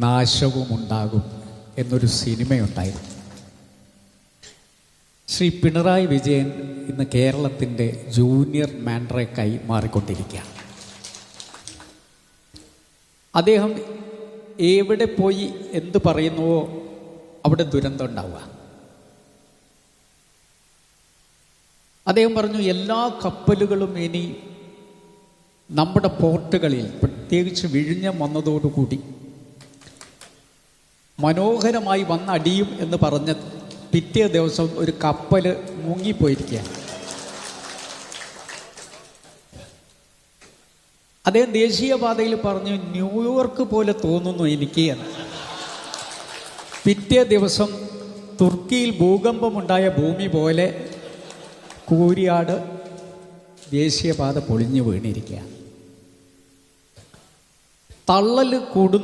നാശവും ഉണ്ടാകും എന്നൊരു സിനിമയുണ്ടായിരുന്നു. ശ്രീ പിണറായി വിജയൻ ഇന്ന് കേരളത്തിന്റെ ജൂനിയർ മാൻഡ്രേക്കായി മാറിക്കൊണ്ടിരിക്കുകയാണ്. അദ്ദേഹം എവിടെ പോയി എന്ത് പറയുന്നുവോ അവിടെ ദുരന്തം ഉണ്ടാവുക. അദ്ദേഹം പറഞ്ഞു എല്ലാ കപ്പലുകളും ഇനി നമ്മുടെ പോർട്ടുകളിൽ പ്രത്യേകിച്ച് വിഴിഞ്ഞം വന്നതോടുകൂടി മനോഹരമായി വന്നടിയും എന്ന് പറഞ്ഞ് പിറ്റേ ദിവസം ഒരു കപ്പൽ മുങ്ങിപ്പോയിരിക്കുക അദ്ദേഹം ദേശീയപാതയിൽ പറഞ്ഞു ന്യൂയോർക്ക് പോലെ തോന്നുന്നു എനിക്ക് എന്ന്. പിറ്റേ ദിവസം തുർക്കിയിൽ ഭൂകമ്പമുണ്ടായ ഭൂമി പോലെ കൂരിയാട് ദേശീയപാത പൊളിഞ്ഞു വീണിരിക്കുകയാണ്. തള്ളൽ കൂടും